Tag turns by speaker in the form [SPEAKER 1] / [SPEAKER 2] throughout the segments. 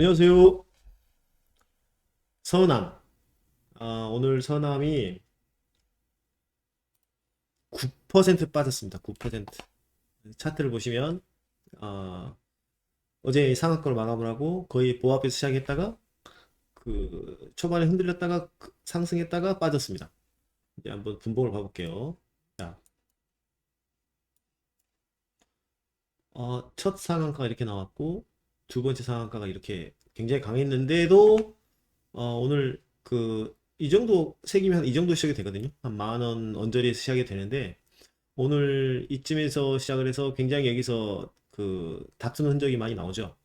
[SPEAKER 1] 안녕하세요. 서남. 아, 오늘 서남이 9% 빠졌습니다. 9%. 차트를 보시면, 아, 어제 상한가로 마감을 하고 거의 보합에서 시작했다가 그 초반에 흔들렸다가 그- 상승했다가 빠졌습니다. 이제 한번 분봉을 봐볼게요. 자, 어, 첫 상한가가 이렇게 나왔고 두 번째 상한가가 이렇게 굉장히 강했는데도 어, 오늘 그 이 정도 한이 정도 시작이 되거든요. 한 만 원 언저리에서 시작이 되는데 오늘 이쯤에서 시작을 해서 굉장히 여기서 그 다투는 흔적이 많이 나오죠.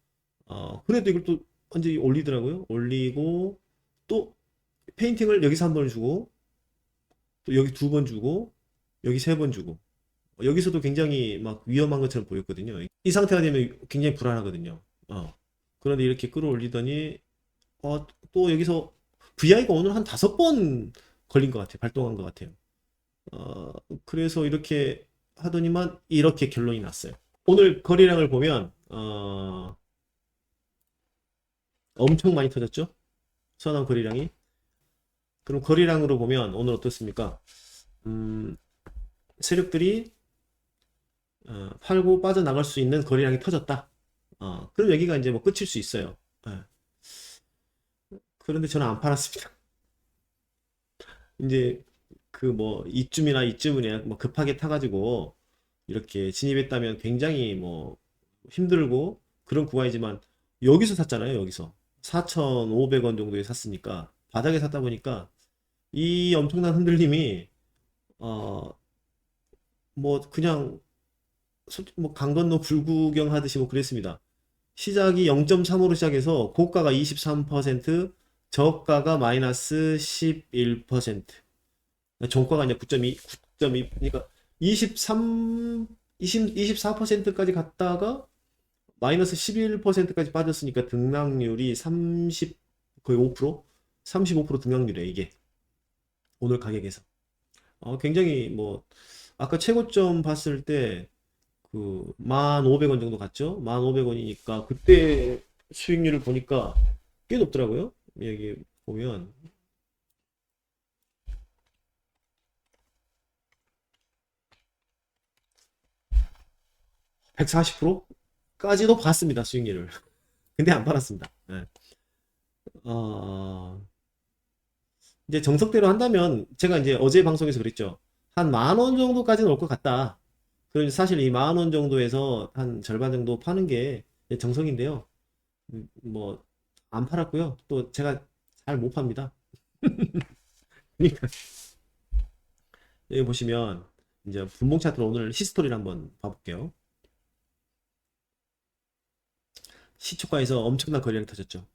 [SPEAKER 1] 어, 그래도 이걸 또 완전히 올리더라고요. 올리고 또 페인팅을 여기서 한 번 주고 또 여기 두 번 주고 여기 세 번 주고 어, 여기서도 굉장히 막 위험한 것처럼 보였거든요. 이 상태가 되면 굉장히 불안하거든요. 어. 그런데 이렇게 끌어올리더니 어, 또 여기서 VI가 오늘 한 다섯 번 걸린 것 같아요. 발동한 것 같아요. 어, 그래서 이렇게 하더니만 이렇게 결론이 났어요. 오늘 거래량을 보면 어, 엄청 많이 터졌죠? 선한 거래량이. 그럼 거래량으로 보면 오늘 어떻습니까? 음, 세력들이 어, 팔고 빠져나갈 수 있는 거래량이 터졌다. 어, 그럼 여기가 이제 뭐 끝일 수 있어요. 예. 그런데 저는 안 팔았습니다. 이제 그 뭐 이쯤이나 이쯤이나 뭐 급하게 타가지고 이렇게 진입했다면 굉장히 뭐 힘들고 그런 구간이지만 여기서 샀잖아요. 여기서 4,500원 정도에 샀으니까 바닥에 샀다 보니까 이 엄청난 흔들림이 어 뭐 그냥 뭐강 건너 불구경 하듯이 뭐 그랬습니다. 시작이 0.35로 시작해서 고가가 23%, 저가가 마이너스 11%. 종가가 이제 9.2, 9.2, 그러니까 23, 20, 24%까지 갔다가 마이너스 11%까지 빠졌으니까 등락률이 30, 거의 5%? 35% 등락률이에요, 이게. 오늘 가격에서. 어, 굉장히 뭐, 아까 최고점 봤을 때, 그, 1,500원 정도 갔죠? 1,500원이니까, 그때 수익률을 보니까 꽤 높더라고요. 여기 보면. 140%까지도 봤습니다, 수익률을. 근데 안 팔았습니다. 네. 어, 이제 정석대로 한다면, 제가 이제 어제 방송에서 그랬죠. 한 만 원 정도까지는 올 것 같다. 그럼 사실 이 만 원 정도에서 한 절반 정도 파는 게 정석인데요. 음, 뭐, 안 팔았고요. 또 제가 잘 못 팝니다. 그러니까, 여기 보시면, 이제 분봉 차트로 오늘 히스토리를 한번 봐볼게요. 시초가에서 엄청난 거래량이 터졌죠.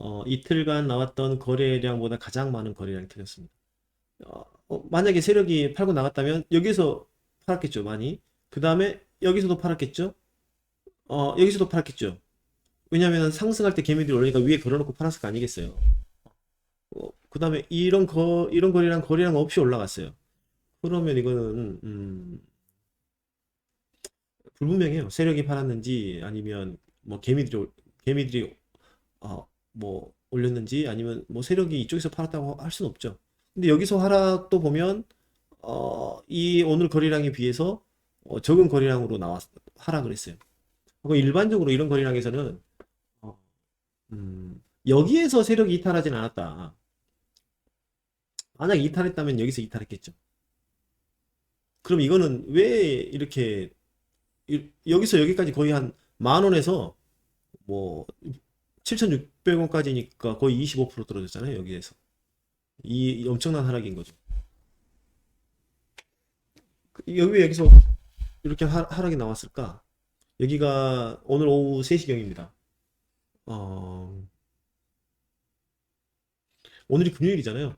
[SPEAKER 1] 어, 이틀간 나왔던 거래량보다 가장 많은 거래량이 터졌습니다. 어, 어, 만약에 세력이 팔고 나갔다면 여기서 팔았겠죠, 많이. 그 다음에 여기서도 팔았겠죠. 어, 여기서도 팔았겠죠. 왜냐하면 상승할 때 개미들이 올리니까 위에 걸어놓고 팔았을 거 아니겠어요. 어, 그 다음에 이런 거 이런 거래량 거래량 없이 올라갔어요. 그러면 이거는 음, 불분명해요. 세력이 팔았는지 아니면 뭐 개미들이 올- 개미들이 어, 뭐 올렸는지 아니면 뭐 세력이 이쪽에서 팔았다고 할 수는 없죠. 근데 여기서 하락도 보면 어, 이 오늘 거래량에 비해서 어, 적은 거래량으로 나왔 하락을 했어요. 그리고 일반적으로 이런 거래량에서는 어, 음, 여기에서 세력이 이탈하진 않았다. 만약 이탈했다면 여기서 이탈했겠죠. 그럼 이거는 왜 이렇게 이- 여기서 여기까지 거의 한 만 원에서 뭐 7,600원까지니까 거의 25% 떨어졌잖아요, 여기에서. 이 엄청난 하락인 거죠. 그- 여기 왜 여기서 이렇게 하, 하락이 나왔을까? 여기가 오늘 오후 3시경입니다. 어, 오늘이 금요일이잖아요.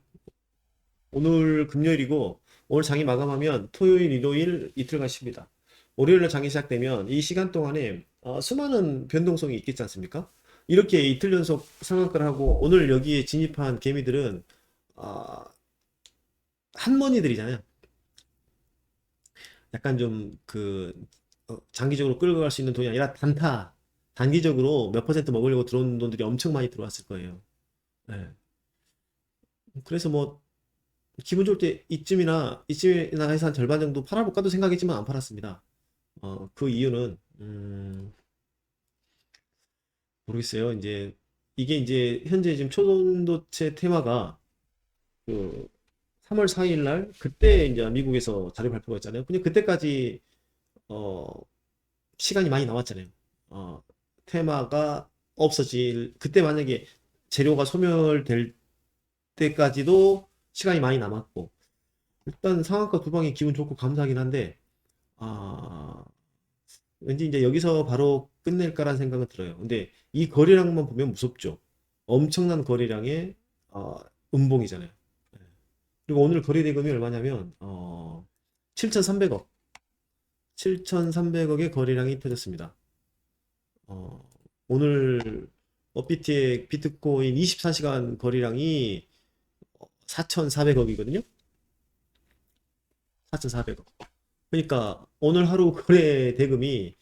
[SPEAKER 1] 오늘 금요일이고 오늘 장이 마감하면 토요일, 일요일 이틀간 쉽니다. 월요일날 장이 시작되면 이 시간 동안에 어, 수많은 변동성이 있겠지 않습니까? 이렇게 이틀 연속 상한가를 하고 오늘 여기에 진입한 개미들은 아, 한머니들이잖아요. 약간 좀 그 장기적으로 끌고 갈 수 있는 돈이 아니라 단타 단기적으로 몇 퍼센트 먹으려고 들어온 돈들이 엄청 많이 들어왔을 거예요. 예. 그래서 뭐 기분 좋을 때 이쯤이나 이쯤이나 해서 한 절반 정도 팔아볼까도 생각했지만 안 팔았습니다. 어, 그 이유는 음, 모르겠어요. 이제 이게 이제 현재 지금 초전도체 테마가 그 3월 4일 날 그때 이제 미국에서 자료 발표가 있잖아요. 근데 그때까지 어 시간이 많이 남았잖아요. 어 테마가 없어질 그때 만약에 재료가 소멸될 때까지도 시간이 많이 남았고 일단 상한가 두 방에 기분 좋고 감사하긴 한데 아 왠지 이제 여기서 바로 끝낼까라는 생각은 들어요. 근데 이 거래량만 보면 무섭죠. 엄청난 거래량의 어, 음봉이잖아요. 예. 그리고 오늘 거래 대금이 얼마냐면 어, 7,300억. 7,300억의 거래량이 터졌습니다. 어, 오늘 업비트의 비트코인 24시간 거래량이 4,400억이거든요. 4,400억. 그러니까 오늘 하루 거래 대금이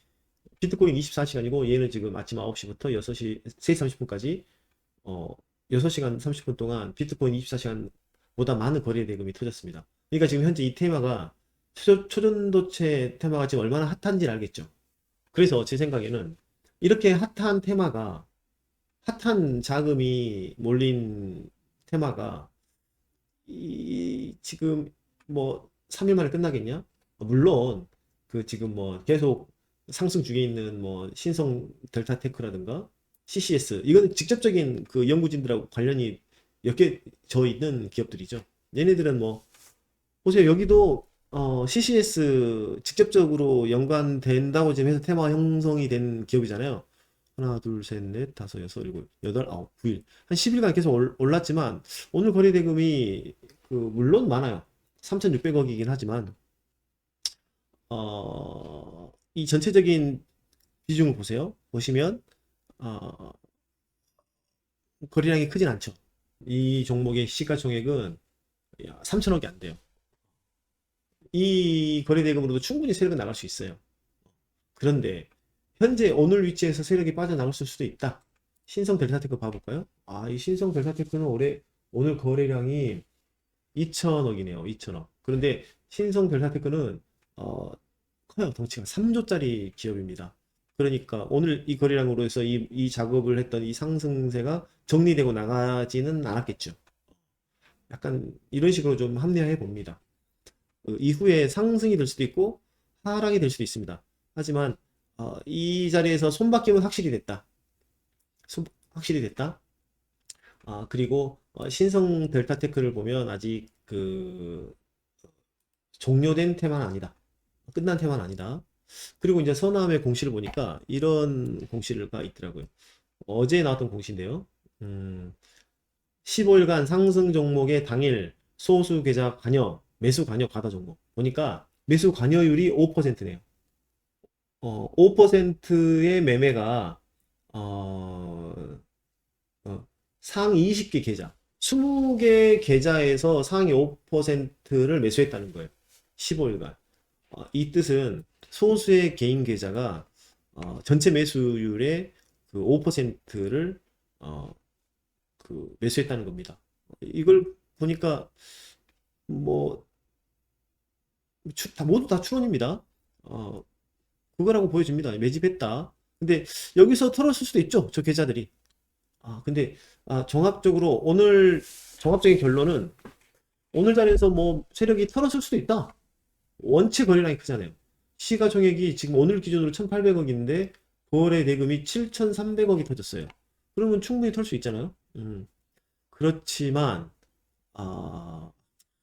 [SPEAKER 1] 비트코인 24시간이고 얘는 지금 아침 9시부터 6시 3시 30분까지 어 6시간 30분 동안 비트코인 24시간 보다 많은 거래 대금이 터졌습니다. 그러니까 지금 현재 이 테마가 초, 초전도체 테마가 지금 얼마나 핫한지를 알겠죠. 그래서 제 생각에는 이렇게 핫한 테마가 핫한 자금이 몰린 테마가 이 지금 뭐 3일 만에 끝나겠냐? 물론 그 지금 뭐 계속 상승 중에 있는 뭐 신성 델타테크라든가 CCS 이건 직접적인 그 연구진들하고 관련이 엮여져 있는 기업들이죠. 얘네들은 뭐 보세요 여기도 어 CCS 직접적으로 연관된다고 지금 해서 테마 형성이 된 기업이잖아요. 하나, 둘, 셋, 넷, 다섯, 여섯, 일곱, 여덟, 아홉, 구일. 한 10일간 계속 올- 올랐지만 오늘 거래 대금이 그 물론 많아요. 3,600억이긴 하지만 어, 이 전체적인 비중을 보세요. 보시면 어, 거래량이 크진 않죠. 이 종목의 시가총액은 3천억이 안 돼요. 이 거래 대금으로도 충분히 세력은 나갈 수 있어요. 그런데 현재 오늘 위치에서 세력이 빠져나갈 수도 있다. 신성 델타테크 봐볼까요? 아, 이 신성 델타테크는 올해 오늘 거래량이 2천억이네요. 2천억. 그런데 신성 델타테크는 어, 커요. 덩치가 3조짜리 기업입니다. 그러니까 오늘 이 거래량으로 해서 이, 이 작업을 했던 이 상승세가 정리되고 나가지는 않았겠죠. 약간 이런 식으로 좀 합리화해 봅니다. 그 이후에 상승이 될 수도 있고 하락이 될 수도 있습니다. 하지만 어, 이 자리에서 손바뀜은 확실히 됐다. 손- 확실히 됐다. 아, 그리고 어, 신성 델타 테크를 보면 아직 그 종료된 테마는 아니다. 끝난 테마는 아니다. 그리고 이제 서남의 공시를 보니까 이런 공시가 있더라고요. 어제 나왔던 공시인데요. 음, 15일간 상승 종목의 당일 소수 계좌 관여, 매수 관여 과다 종목. 보니까 매수 관여율이 5%네요. 어, 5%의 매매가 어, 어, 상위 20개 계좌, 20개 계좌에서 상위 5%를 매수했다는 거예요. 15일간. 어, 이 뜻은 소수의 개인 계좌가 어, 전체 매수율의 그 5%를 어, 그 매수했다는 겁니다. 이걸 보니까 뭐 추- 다 모두 다 추론입니다. 어, 그거라고 보여집니다. 매집했다. 근데 여기서 털었을 수도 있죠. 저 계좌들이. 아, 근데 아, 종합적으로 오늘 종합적인 결론은 오늘 자리에서 뭐 세력이 털었을 수도 있다. 원체 거래량이 크잖아요. 시가총액이 지금 오늘 기준으로 1,800억인데 거래 대금이 7,300억이 터졌어요. 그러면 충분히 털 수 있잖아요. 음. 그렇지만 아,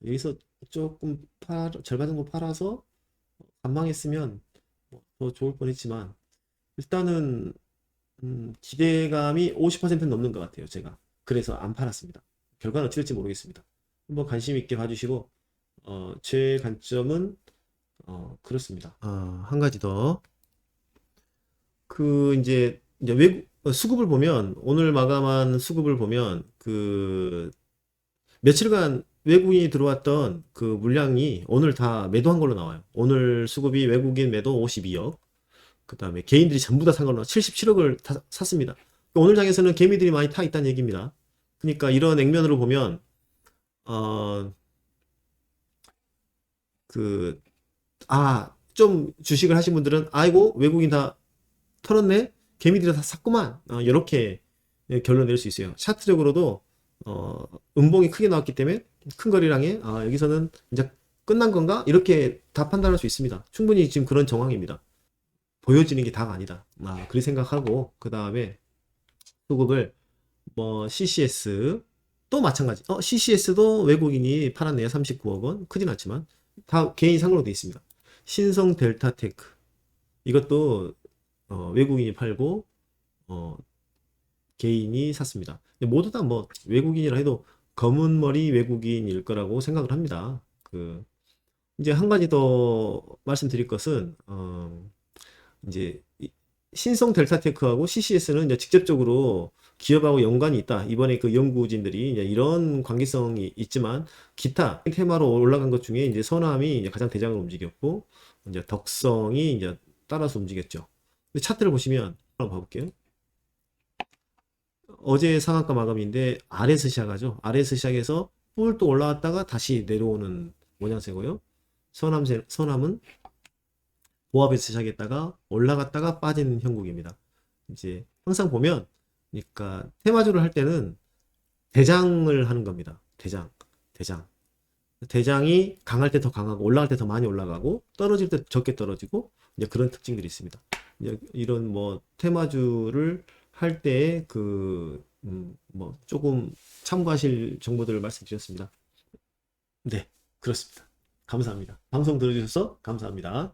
[SPEAKER 1] 여기서 조금 팔, 절반 정도 팔아서 관망했으면 뭐 더 좋을 뻔했지만 일단은 음, 기대감이 50% 넘는 것 같아요. 제가 그래서 안 팔았습니다. 결과는 어찌 될지 모르겠습니다. 한번 관심 있게 봐주시고 어, 제 관점은 어, 그렇습니다. 아, 한 가지 더. 그 이제 이제 외국 어, 수급을 보면 오늘 마감한 수급을 보면 그 며칠간 외국인이 들어왔던 그 물량이 오늘 다 매도한 걸로 나와요. 오늘 수급이 외국인 매도 52억. 그 다음에 개인들이 전부 다 산 걸로 77억을 다 샀습니다. 오늘 장에서는 개미들이 많이 타 있다는 얘기입니다. 그러니까 이런 액면으로 보면 어, 그, 아, 좀 주식을 하신 분들은, 아이고, 외국인 다 털었네? 개미들이 다 샀구만. 어, 이렇게 결론 낼 수 있어요. 차트적으로도, 어, 음봉이 크게 나왔기 때문에 큰 거리랑에, 아, 여기서는 이제 끝난 건가? 이렇게 다 판단할 수 있습니다. 충분히 지금 그런 정황입니다. 보여지는 게 다가 아니다. 아, 그렇게 생각하고, 그 다음에 수급을, 뭐, CCS, 또 마찬가지. 어, CCS도 외국인이 팔았네요. 39억 원. 크진 않지만. 다 개인 상으로 돼 있습니다. 신성 델타테크. 이것도 어, 외국인이 팔고 어, 개인이 샀습니다. 모두 다 뭐 외국인이라 해도 검은 머리 외국인일 거라고 생각을 합니다. 그 이제 한 가지 더 말씀드릴 것은 어, 이제 이- 신성 델타테크하고 CCS는 이제 직접적으로 기업하고 연관이 있다. 이번에 그 연구진들이 이런 관계성이 있지만 기타 테마로 올라간 것 중에 이제 이제 가장 대장을 움직였고 이제 덕성이 이제 따라서 움직였죠. 차트를 보시면 한번 봐볼게요. 어제 상한가 마감인데 아래에서 시작하죠. 아래에서 시작해서 뿔또 올라왔다가 다시 내려오는 모양새고요. 서남 서남은 보합에서 시작했다가 올라갔다가 빠지는 형국입니다. 이제 항상 보면 그러니까 테마주를 할 때는 대장을 하는 겁니다. 대장, 대장. 대장이 강할 때 더 강하고 올라갈 때 더 많이 올라가고 떨어질 때 적게 떨어지고 이제 그런 특징들이 있습니다. 이런 뭐 테마주를 할 때의 그, 음, 뭐 조금 참고하실 정보들을 말씀드렸습니다. 네, 그렇습니다. 감사합니다. 방송 들어주셔서 감사합니다.